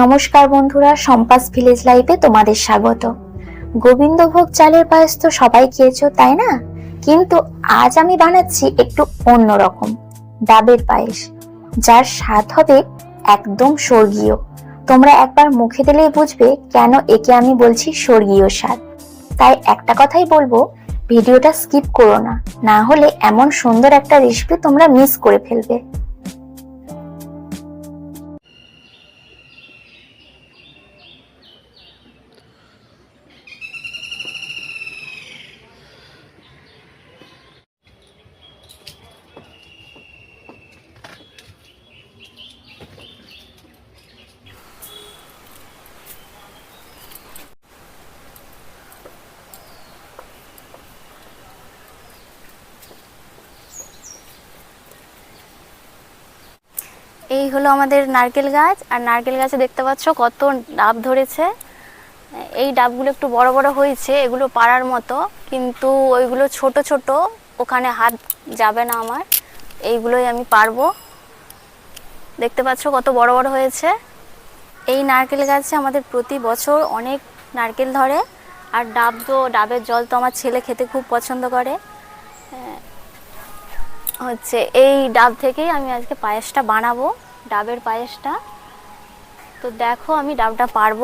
নমস্কার বন্ধুরা সম্পাস ভিলেজ লাইফে তোমাদের স্বাগত। গোবিন্দভোগ চালের পায়েস তো সবাই খেয়েছো, তাই না? কিন্তু আজ আমি বানাচ্ছি একটু অন্যরকম ডাবের পায়েস। যার স্বাদ হবে একদম স্বর্গীয়। তোমরা একবার মুখে দিলেই বুঝবে কেন একে আমি বলছি স্বর্গীয় স্বাদ। তাই একটা কথাই বলব, ভিডিওটা স্কিপ করো না না হলে এমন সুন্দর একটা রেসিপি তোমরা মিস করে ফেলবে। এই হলো আমাদের নারকেল গাছ, আর নারকেল গাছে দেখতে পাচ্ছ কত ডাব ধরেছে। এই ডাবগুলো একটু বড় বড় হয়েছে, এগুলো পাড়ার মতো, কিন্তু ওইগুলো ছোট ছোট, ওখানে হাত যাবে না আমার। এইগুলোই আমি পারব। দেখতে পাচ্ছ কত বড় বড় হয়েছে। এই নারকেল গাছে আমাদের প্রতি বছর অনেক নারকেল ধরে, আর ডাব তো, ডাবের জল তো আমার ছেলে খেতে খুব পছন্দ করে। হচ্ছে এই ডাব থেকেই আমি আজকে পায়েসটা বানাবো। ডাবের পায়েসটা। তো দেখো আমি ডাবটা পারব।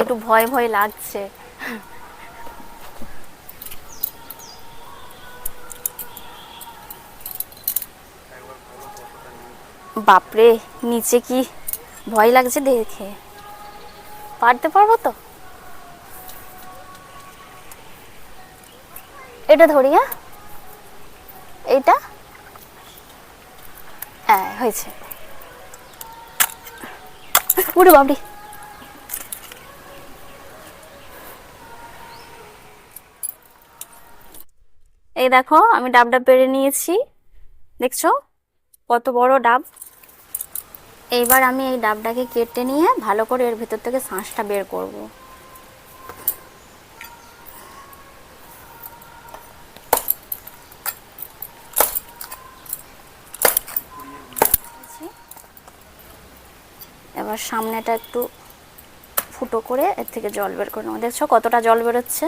একটু ভয় ভয় লাগছে। বাপরে নিচে কি ভয় লাগছে দেখে? পারতে পারব তো? এটা ধরি হ্যাঁ? এইটা? হ্যাঁ হয়েছে। উড়ে বাবরি। এই দেখো, আমি ডাবটা পেরে নিয়েছি। দেখছ? কত বড় ডাব। এইবার আমি এই ডাবটাকে কেটে নিয়ে ভালো করে এর ভেতর থেকে শাঁসটা বের করব। এবার সামনেটা একটু ফুটো করে এর থেকে জল বের করে নেব। দেখছ কতটা জল বেরোচ্ছে?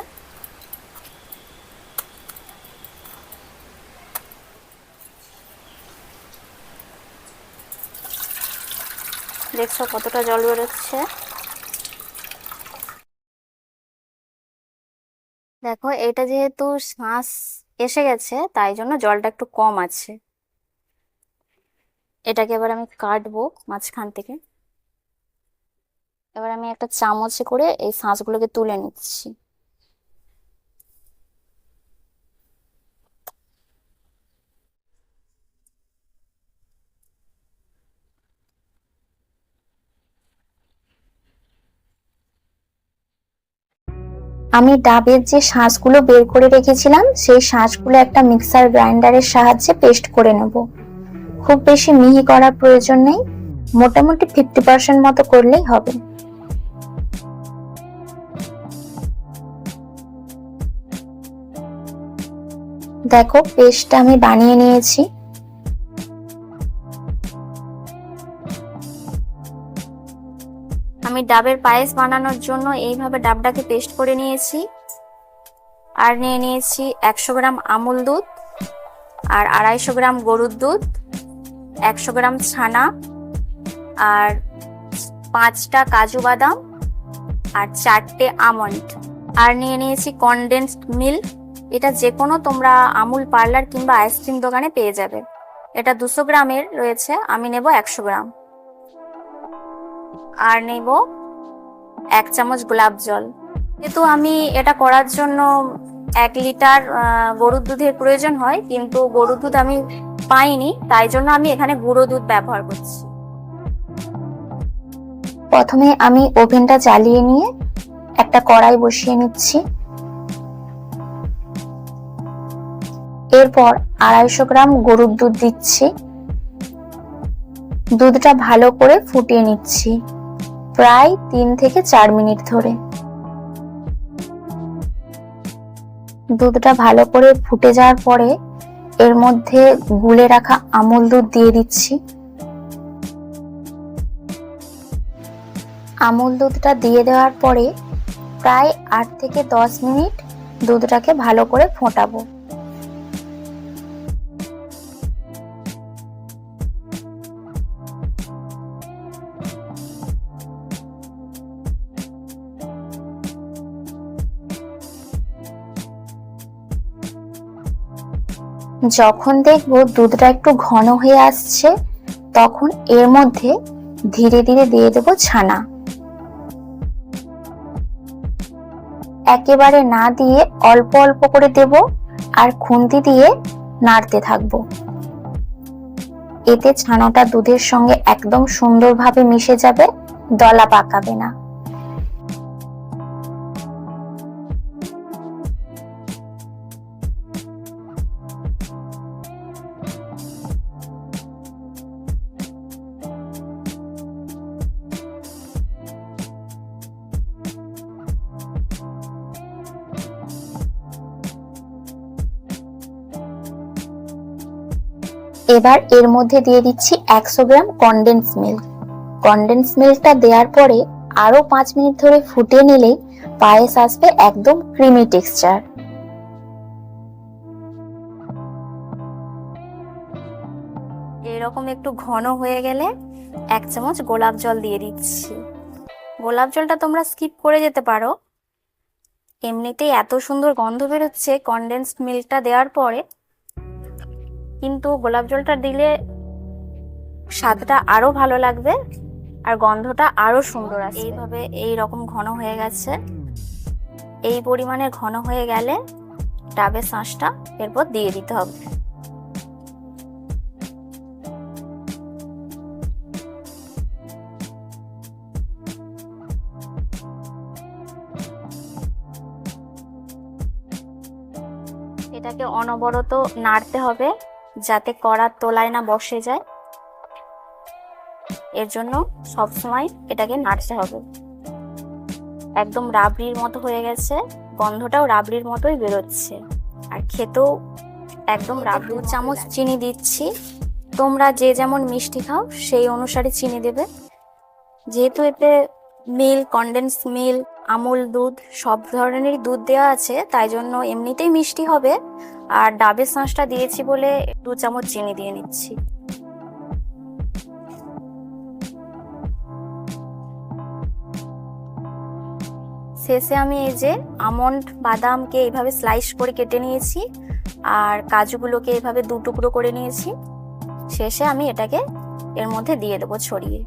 দেখছ কতটা জল বেরোচ্ছে? দেখো, এটা যেহেতু শ্বাস এসে গেছে, তাই জন্য জলটা একটু কম আছে। এটাকে এবার আমি কাটবো মাঝখান থেকে। এবার আমি একটা চামচে করে এই শাঁসগুলোকে তুলে নিচ্ছি। আমি ডাবের যে শাঁসগুলো বের করে রেখেছিলাম, সেই শাঁসগুলো একটা মিক্সার গ্রাইন্ডারের সাহায্যে পেস্ট করে নেব। খুব বেশি মিহি করার প্রয়োজন নেই, মোটামুটি ফিফটি পার্সেন্ট মতো করলেই হবে। দেখো, পেস্টটা আমি বানিয়ে নিয়েছি। আমি ডাবের পায়েস বানানোর জন্য এইভাবে ডাবটাকে পেস্ট করে নিয়েছি। আর নিয়ে নিয়েছি একশো গ্রাম আমুল দুধ আর আড়াইশো গ্রাম গরুর দুধ, একশো গ্রাম ছানা আর পাঁচটা কাজু বাদাম আর চারটে আমন্ড। আর নিয়ে নিয়েছি কনডেন্সড মিল্ক এটা যে কোনো তোমরা আমুল পার্লার কিংবা আইসক্রিম দোকানে পেয়ে যাবে। এটা দুশো গ্রামের রয়েছে, আমি নেব একশো গ্রাম। আর নেব এক চামচ গোলাপ জল। যেহেতু আমি এটা করার জন্য এক লিটার গরুর দুধের প্রয়োজন হয়, কিন্তু গরুর দুধ আমি পাইনি, তাই জন্য আমি এখানে গুঁড়ো দুধ ব্যবহার করছি। প্রথমে আমি ওভেনটা জ্বালিয়ে নিয়ে একটা কড়াই বসিয়ে নিচ্ছি। এরপর আড়াইশো গ্রাম গরুর দুধ দিচ্ছি। দুধটা ভালো করে ফুটিয়ে নিচ্ছি। প্রায় তিন থেকে চার মিনিট ধরে। দুধটা ভালো করে ফুটে যাওয়ার পরে এর মধ্যে গুলে রাখা আমুল দুধ দিয়ে দিচ্ছি। আমুল দুধটা দিয়ে দেওয়ার পরে প্রায় আট থেকে দশ মিনিট দুধটাকে ভালো করে ফোটাবো। যখন দেখব দুধটা একটু ঘন হয়ে আসছে, তখন এর মধ্যে ধীরে ধীরে দিয়ে দেবো ছানা। একেবারে না দিয়ে অল্প অল্প করে দেব আর খুন্তি দিয়ে নাড়তে থাকব। এতে ছানাটা দুধের সঙ্গে একদম সুন্দরভাবে মিশে যাবে, দলা পাকাবে না। এবার এর মধ্যে দিয়ে দিচ্ছি একশো গ্রাম কনডেন্স মিল্ক কনডেন্স মিল্কটা দেওয়ার পরে আরও পাঁচ মিনিট ধরে ফুটিয়ে নিলেই পায়েস আসবে একদম ক্রিমি টেক্সচার এরকম একটু ঘন হয়ে গেলে এক চামচ গোলাপ জল দিয়ে দিচ্ছি। গোলাপ জলটা তোমরা স্কিপ করে যেতে পারো। এমনিতেই এত সুন্দর গন্ধ বেরোচ্ছে কনডেন্সড মিল্কটা দেওয়ার পরে কিন্তু গোলাপ জলটা দিলে স্বাদটা আরও ভালো লাগবে আর গন্ধটা আরও সুন্দর আসবে। এইভাবে এই রকম ঘন হয়ে গেছে। এই পরিমাণে ঘন হয়ে গেলে ডাবের শাঁসটা এরপর দিয়ে দিতে হবে। এটাকে অনবরত নাড়তে হবে। যাতে কড়ার তোলায় না বসে যায়। এর জন্য সব সময় এটাকে নাড়তে হবে। একদম রাবড়ির মতো হয়ে গেছে, গন্ধটাও রাবড়ির মতোই বেরোচ্ছে। আর খেতেও একদম রাবড়ি। চামচ চিনি দিচ্ছি। তোমরা যে যেমন মিষ্টি খাও, সেই অনুসারে চিনি দেবে। যেহেতু এতে মিল্ক কনডেন্স মিল্ক, আমুল দুধ, সব ধরনেরই দুধ দেওয়া আছে, তাই জন্য এমনিতেই মিষ্টি হবে। আর ডাবের শাঁসটা দিয়েছি বলে দু চামচ চিনি দিয়ে নিচ্ছি। শেষে আমি এই যে আমন্ড, বাদামকে এইভাবে স্লাইস করে কেটে নিয়েছি আর কাজুগুলোকে এইভাবে দু টুকরো করে নিয়েছি। শেষে আমি এটাকে এর মধ্যে দিয়ে দেবো ছড়িয়ে।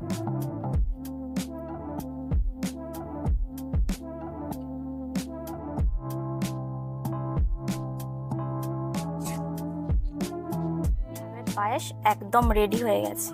পায়েস একদম রেডি হয়ে গেছে।